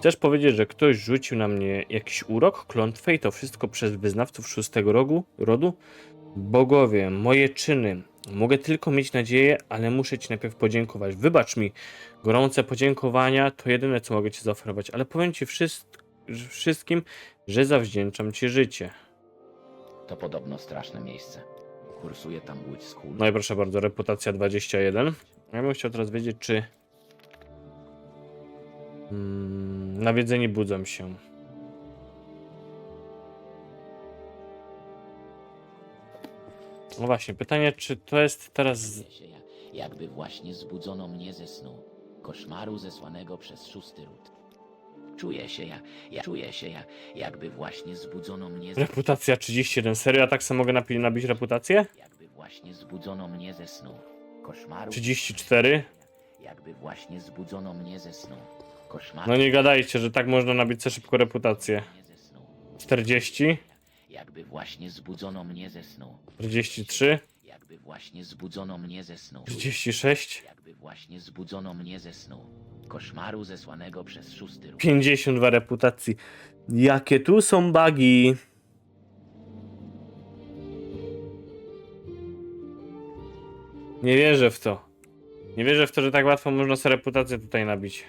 Chcesz powiedzieć, że ktoś rzucił na mnie jakiś urok, klątwę i to wszystko przez wyznawców szóstego rogu, rodu? Bogowie, moje czyny. Mogę tylko mieć nadzieję, ale muszę Ci najpierw podziękować. Wybacz mi, gorące podziękowania to jedyne, co mogę Ci zaoferować, ale powiem Ci wszystkim, że zawdzięczam Ci życie. To podobno straszne miejsce. Kursuje tam łódź z kul. No i proszę bardzo, reputacja 21. Ja bym chciał teraz wiedzieć, czy mm, nawiedzeni budzą się. No właśnie, pytanie, czy to jest teraz... Czuję się, jak- jakby właśnie zbudzono mnie ze snu, koszmaru zesłanego przez szósty ród. Czuję się, ja, ja czuję się, ja, jakby właśnie zbudzono mnie ze, Reputacja 31. Serio, ja tak samo mogę napi- nabić reputację? jakby właśnie zbudzono mnie ze snu, koszmaru 34. jakby właśnie zbudzono mnie ze snu, koszmaru No nie gadajcie, że tak można nabić za szybko reputację. mnie ze snu, 40. jakby właśnie zbudzono mnie ze snu, 43. jakby właśnie zbudzono mnie ze snu. 36. Jakby właśnie zbudzono mnie ze snu, koszmaru zesłanego przez szósty ród. 52 reputacji. Jakie tu są bugi? Nie wierzę w to. Nie wierzę w to, że tak łatwo można sobie reputację tutaj nabić.